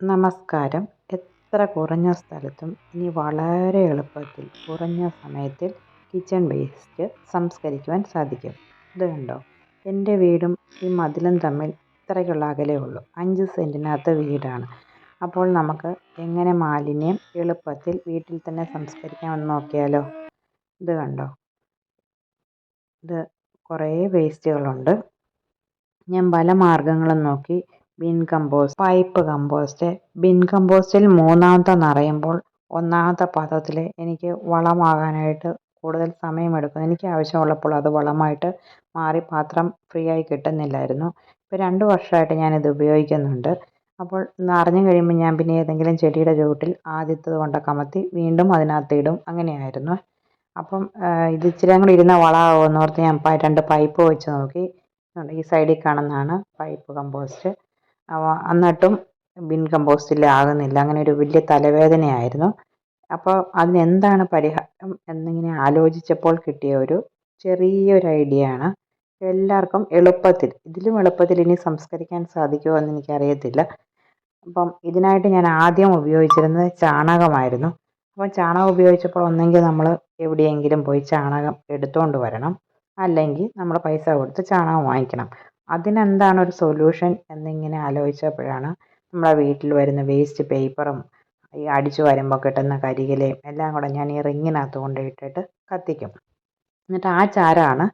നമസ്കാരം. എത്ര കുറഞ്ഞ സ്ഥലത്തും ഇനി വളരെ എളുപ്പത്തിൽ കുറഞ്ഞ സമയത്തിൽ കിച്ചൺ വേസ്റ്റ് സംസ്കരിക്കുവാൻ സാധിക്കും. ഇത് കണ്ടോ? എന്റെ വീടും ഈ മതിലും തമ്മിൽ ഇത്രയ്ക്കുള്ള അകലേ ഉള്ളൂ. അഞ്ച് സെന്റിനകത്ത് വീടാണ്. അപ്പോൾ നമുക്ക് എങ്ങനെ മാലിന്യം എളുപ്പത്തിൽ വീട്ടിൽ തന്നെ സംസ്കരിക്കാമെന്ന് നോക്കിയാലോ? ഇത് കണ്ടോ? ഇത് കുറേ വേസ്റ്റുകളുണ്ട് ഞാൻ പല മാർഗങ്ങളും നോക്കി bin compost pipe compost bin കമ്പോസ്റ്റിൽ മൂന്നാമത്തെ നിറയുമ്പോൾ ഒന്നാമത്തെ പാത്രത്തിൽ എനിക്ക് വളമാകാനായിട്ട് കൂടുതൽ സമയമെടുക്കും. എനിക്ക് ആവശ്യമുള്ളപ്പോൾ അത് വളമായിട്ട് മാറി പാത്രം ഫ്രീ ആയി കിട്ടുന്നില്ലായിരുന്നു. ഇപ്പോൾ രണ്ട് വർഷമായിട്ട് ഞാനിത് ഉപയോഗിക്കുന്നുണ്ട്. അപ്പോൾ നിറഞ്ഞു കഴിയുമ്പോൾ ഞാൻ പിന്നെ ഏതെങ്കിലും ചെടിയുടെ ചുവട്ടിൽ ആദ്യത്തത് കൊണ്ട് കമത്തി വീണ്ടും അതിനകത്ത് ഇടും. അങ്ങനെയായിരുന്നു. അപ്പം ഇത് ഇച്ചിരി കൂടി ഇരുന്ന വളമാകുമെന്ന് ഓർത്ത് ഞാൻ രണ്ട് പൈപ്പ് വെച്ച് നോക്കി. ഈ സൈഡിൽ കാണുന്നതാണ് പൈപ്പ് കമ്പോസ്റ്റ് എന്നിട്ടും ബിൻ കമ്പോസ്റ്റിൽ ആകുന്നില്ല. അങ്ങനെ ഒരു വലിയ തലവേദനയായിരുന്നു. അപ്പോൾ അതിനെന്താണ് പരിഹാരം എന്നിങ്ങനെ ആലോചിച്ചപ്പോൾ കിട്ടിയ ഒരു ചെറിയൊരു ഐഡിയ ആണ്. എല്ലാവർക്കും എളുപ്പത്തിൽ ഇതിലും എളുപ്പത്തിൽ ഇനി സംസ്കരിക്കാൻ സാധിക്കുമോ എന്ന് എനിക്കറിയത്തില്ല. അപ്പം ഇതിനായിട്ട് ഞാൻ ആദ്യം ഉപയോഗിച്ചിരുന്നത് ചാണകമായിരുന്നു. അപ്പം ചാണകം ഉപയോഗിച്ചപ്പോൾ ഒന്നെങ്കിൽ നമ്മൾ എവിടെയെങ്കിലും പോയി ചാണകം എടുത്തുകൊണ്ട് വരണം. അല്ലെങ്കിൽ നമ്മൾ പൈസ കൊടുത്ത് ചാണകം വാങ്ങിക്കണം. അതിനെന്താണ് ഒരു സൊല്യൂഷൻ എന്നിങ്ങനെ ആലോചിച്ചപ്പോഴാണ് നമ്മുടെ വീട്ടിൽ വരുന്ന വേസ്റ്റ് പേപ്പറും ഈ അടിച്ചു വരുമ്പോൾ കിട്ടുന്ന കരികിലയും എല്ലാം കൂടെ ഞാൻ ഈ റിങ്ങിനകത്ത് കൊണ്ടിട്ടിട്ട് കത്തിക്കും. എന്നിട്ട് ആ ചാരമാണ്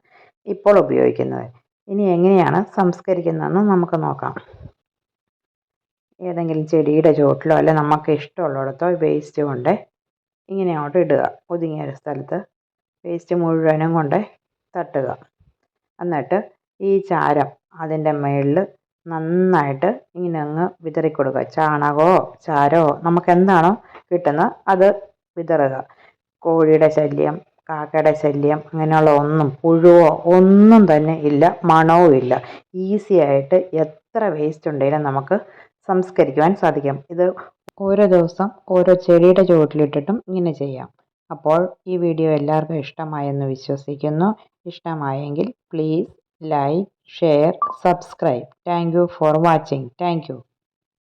ഇപ്പോൾ ഉപയോഗിക്കുന്നത്. ഇനി എങ്ങനെയാണ് സംസ്കരിക്കുന്നതെന്ന് നമുക്ക് നോക്കാം. ഏതെങ്കിലും ചെടിയുടെ ചുവട്ടിലോ അല്ലെ നമുക്ക് ഇഷ്ടമുള്ളിടത്തോ വേസ്റ്റ് കൊണ്ട് ഇങ്ങനെ അങ്ങോട്ട് ഇടുക. ഒതുങ്ങിയ ഒരു സ്ഥലത്ത് വേസ്റ്റ് മുഴുവനും കൊണ്ട് തട്ടുക. എന്നിട്ട് ഈ ചാരം അതിന്റെ മുകളിൽ നന്നായിട്ട് ഇങ്ങനെ അങ്ങ് വിതറി കൊടുക്കുക ചാണകമോ ചാരമോ നമുക്ക് എന്താണോ കിട്ടുന്നത് അത് വിതറുക. കോഴിയുടെ ശല്യം കാക്കയുടെ ശല്യം അങ്ങനെയുള്ള ഒന്നും പുഴുവോ ഒന്നും തന്നെ ഇല്ല മണവും ഇല്ല. ഈസി ആയിട്ട് എത്ര വേസ്റ്റ് ഉണ്ടെങ്കിലും നമുക്ക് സംസ്കരിക്കുവാൻ സാധിക്കും. ഇത് ഓരോ ദിവസം ഓരോ ചെടിയുടെ ചുവട്ടിലിട്ടിട്ടും ഇങ്ങനെ ചെയ്യാം. അപ്പോൾ ഈ വീഡിയോ എല്ലാവർക്കും ഇഷ്ടമായെന്ന് വിശ്വസിക്കുന്നു. ഇഷ്ടമായെങ്കിൽ please like share subscribe. Thank you for watching. Thank you